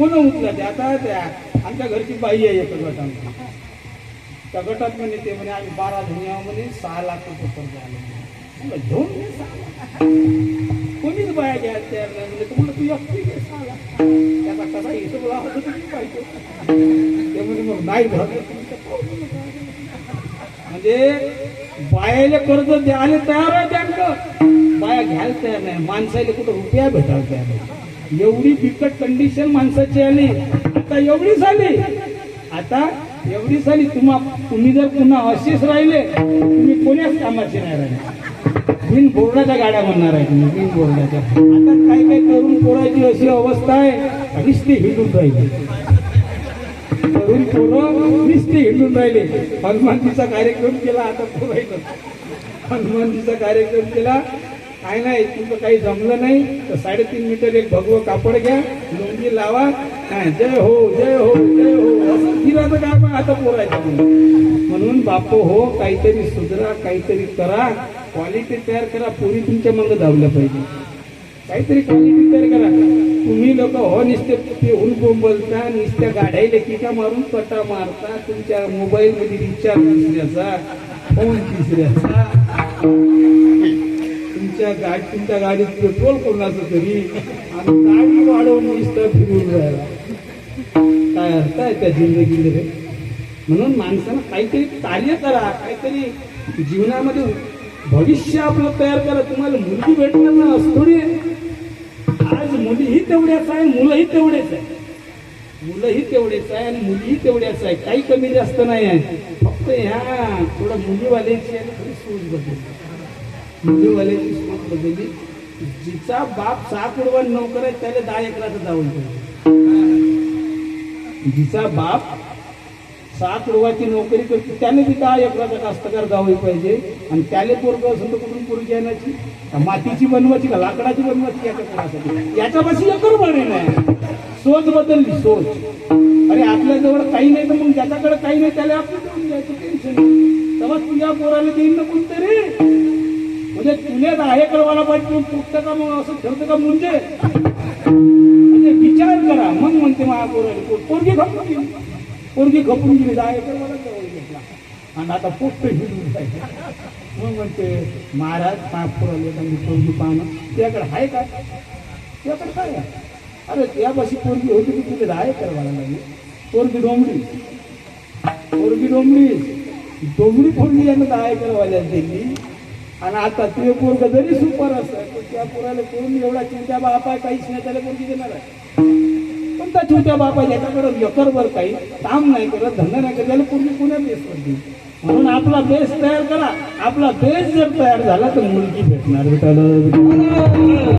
कोण उचला ते आता त्या आमच्या घरची बाई आहे एका गटात त्या गटात म्हणे ते म्हणे आम्ही बारा धुनिया म्हणे सहा लाख रुपये कर्ज आले घेऊन घे कोणीच बाया घ्यायला तयार नाही म्हणजे तुम्हाला तू एकटी घे सहा लाख. त्याचा कसा हिशोब लावतो पाहिजे. ते म्हणजे मग नाही झालं म्हणजे बायाले कर्ज द्यायला तयार आहे बँक बाया घ्यायला तयार नाही. माणसाला कुठं रुपया भेटायला तयार नाही. एवढी बिकट कंडिशन माणसाची आली. आता एवढी झाली. आता एवढी झाली. तुम्हा तुम्ही जर पुन्हा असेच राहिले तुम्ही कोण्याच कामाचे नाही राहिले. बिन बोर्डाच्या गाड्या म्हणणार आहे तुम्ही बिन बोर्डाच्या. आता काही काही तरुण पोराची अशी अवस्था आहे नुसती हिंडून राहिली. तरुण पोरं नुसते हिंडून राहिले. हनुमानजीचा कार्यक्रम केला आता पोरायचं हनुमानजीचा कार्यक्रम केला काय नाही तुमचं काही जमलं नाही. तर साडेतीन मीटर एक भगवं कापड घ्या लोंगी लावा. काय जय हो जय हो जय हो असं फिरायचं काय पण आता पोरायचं म्हणून बापू हो काहीतरी सुधरा काहीतरी करा. क्वालिटी तयार करा पोरी तुमच्या मग धावल्या पाहिजे. काहीतरी क्वालिटी तयार करा. तुम्ही लोक हो निसते पेहून बोंबलता नुसत्या गाड्याला किका मारून कटा मारता तुमच्या मोबाईलमध्ये रिचार्ज तिसऱ्याचा फोन तिसऱ्याचा. तुमच्या गाडी तुमच्या गाडीत पेट्रोल कोणाचं तरी आणि गाडी वाढवून नुसतं फिरून राहिला काय अर्थ आहे त्या जिंदगी रे म्हणून माणसानं काहीतरी कार्य करा काहीतरी जीवनामध्ये भविष्य आपलं तयार करा. तुम्हाला मुलगी भेटणार ना असं थोडी आहे. आज मुलीही तेवढ्याच आहे मुलंही तेवढेच आहे. मुलंही तेवढेच आहे आणि मुलीही तेवढ्याच आहे. काही कमी जास्त नाही आहे. फक्त ह्या थोडं मुलीवाल्याची आहे थोडी सोच बदलली. मुलीवाल्याची सोच बदलली. जिचा बाप सहा कुडवा नोकर आहे त्याला दहा एकराचं जाऊन जिचा बाप सात कुडवाची नोकरी करतो त्याने बी दहा एकराचा कास्तकार जावं पाहिजे. आणि त्याले पोरग असेल तर कुठून पोरगी येण्याची मातीची बनवायची का लाकडाची बनवायची याच्या कोणासाठी? याच्यापाशी एकर म्हणे नाही सोच बदलली सोच अरे आपल्या जवळ काही नाही तर मग ज्याच्याकडे काही नाही त्याला आपलं देऊन द्यायचं टेन्शन तेव्हा तुझ्या पोराला देईन ना कोणतरी? पुण्यात आहे कळवायला पाहिजे तू पुस्तक का मग असं ठरतं का म्हणजे म्हणजे विचार करा. मग म्हणते महापौराने पोरगी खपून गेली. पोरगी खपून गेली दहा एकरवाला जवळ घेतला आणि आता पोस्ट घेऊन मग म्हणते महाराज महापौराला त्यांनी पोरगी पाहणं त्याकडे आहे का? त्याकडे काय अरे त्यापाशी पोरगी होती की तुला दहा करवायला लागली पोरगी डोंबडी. पोरगी डोंबडी? डोंबडी फोडली यांना दहा एकर वाल्याला दिली? आणि आता ते पोरग जरी सुपर असतं त्या पोराला कोण एवढा चिंत्या बापा काहीच नाही त्याला पोरगी देणार आहे. पण त्या छोट्या बापा ज्याच्याकडे एकरभर काही काम नाही करत धंदा नाही करत त्याला पूर्वी पुण्या बेस करते म्हणून आपला बेस तयार करा. आपला बेस जर तयार झाला तर मुलगी भेटणार. बेटाला